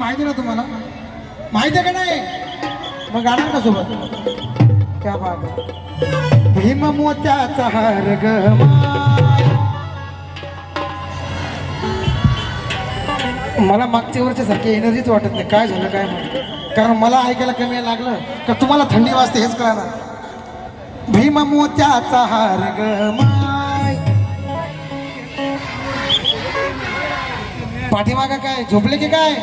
माहिती ना तुम्हाला? माहिती आहे का नाही? मग गाणार का सोबत? त्या बाग भीम मोत्याचा हार ग मला मागच्या वर्षी सारखी एनर्जीच वाटत नाही. काय झालं काय माहिती? कारण मला ऐकायला कमी लागलं का तुम्हाला थंडी वाजते हेच कळणार. भीम मोत्याचा हार ग पाठीमागा काय? झोपले की काय?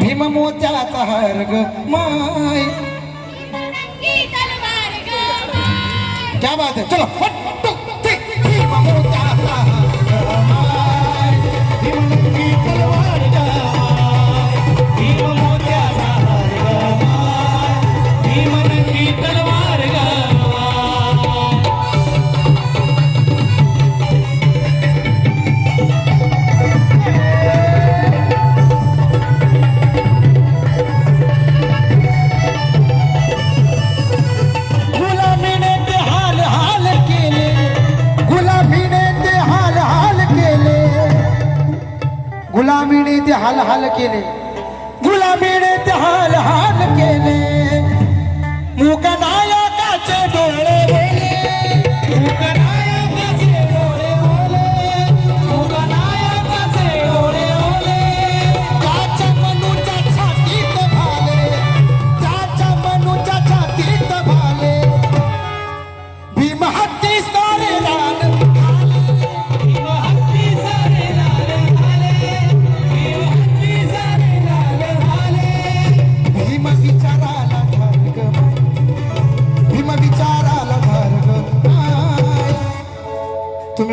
भीम मोत्याचा हार ग माय क्या बात है चलो one, गुलामीने ते हाल हाल केले. गुलामीने ते हाल हाल केले मुकनायकाचे डोळे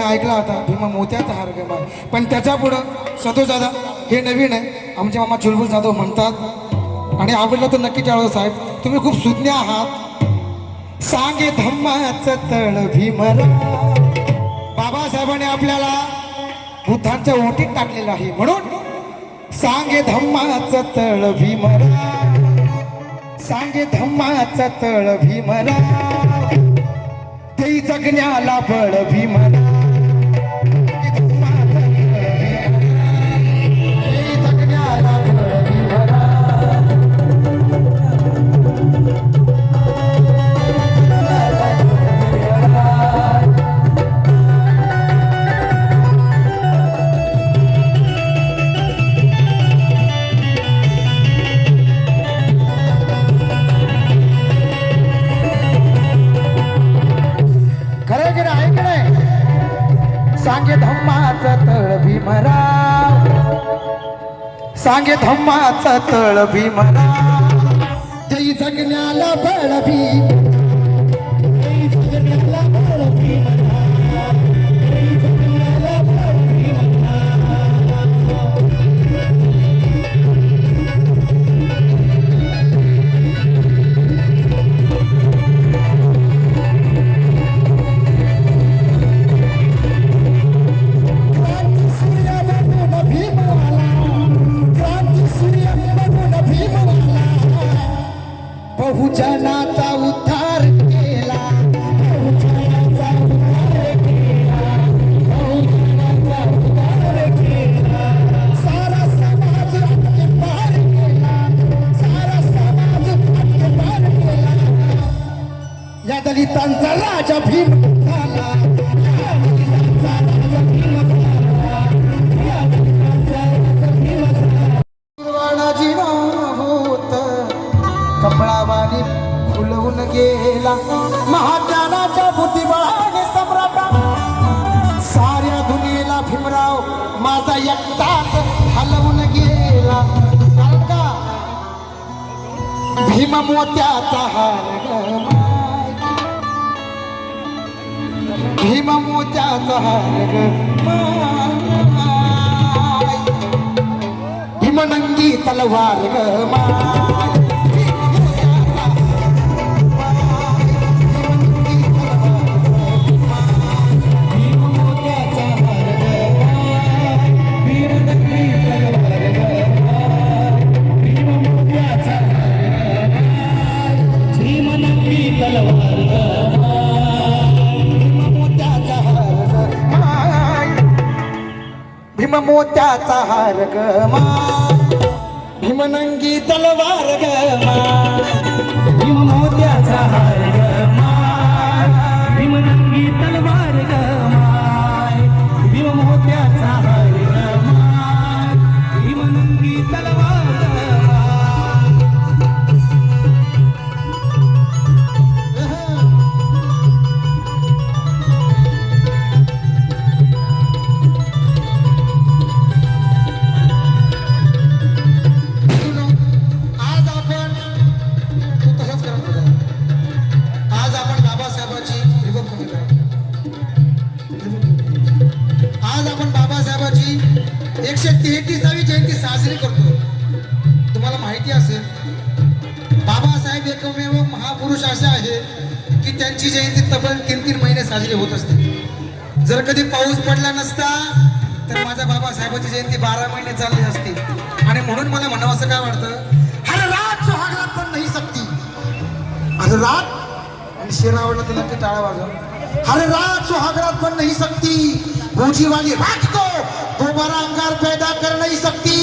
तुम्ही ऐकला होता भीमा मोत्याचा हार गमाय पण त्याच्या पुढं सदो दादा हे नवीन आहे. आमचे मामा चुलबुल जाधव म्हणतात. आणि आवडलं तर नक्की टाळो साहेब. तुम्ही खूप सुज्ञ आहात. सांगे धम्माचं तळ भीमरा. बाबासाहेबांनी आपल्याला बुद्धांच्या ओटीत टाकलेलं आहे. म्हणून सांगे धम्माचं तळ भीमरा. सांगे धम्माचं तळ भीमरा. ते जगण्याला बळ भीमरा. खरं सांगे धम्माच तळ भीमराव. सांगे धम्माच तळ भीमराव. जय जगण्याला बळ भी. जय जगण्याला बळ भीमराव. भीम मोत्याचा हार भीम मोत्याचा हार भीमनंगी तलवार ग माय. भीम मोत्याचा हार ग भीमनंगी तलवार ग भीम मोत्याचा हार ग भीमनंगी तलवार ग एकशे तेहतीसावी जयंती साजरी करतो. तुम्हाला माहिती असेल बाबासाहेब एकमेव महापुरुष असे आहे की त्यांची जयंती तब्बल तीन तीन महिने साजरी होत असते. जर कधी पाऊस पडला नसता तर माझ्या बाबासाहेबाची जयंती बारा महिने चालली असती. आणि म्हणून मला म्हणावं असं काय वाटतं हर रात सुहागरात पण नाही सकती हर रात आणि शेर आवडला तर नक्की टाळा वाजव. हर रात सुहागरात पण नाही सकती भोजीवाली वाली रात को दोबारा अंगार पैदा कर नहीं सकती।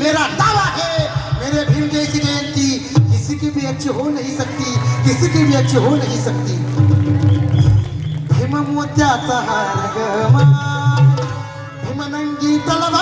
मेरा दावा है, मेरे भीम जैसी जयंती, किसी की भी अच्छी हो नहीं सकती, किसी की भी अच्छी हो नहीं सकती। भीम मोत्याचा हार भीमनंगी तलवार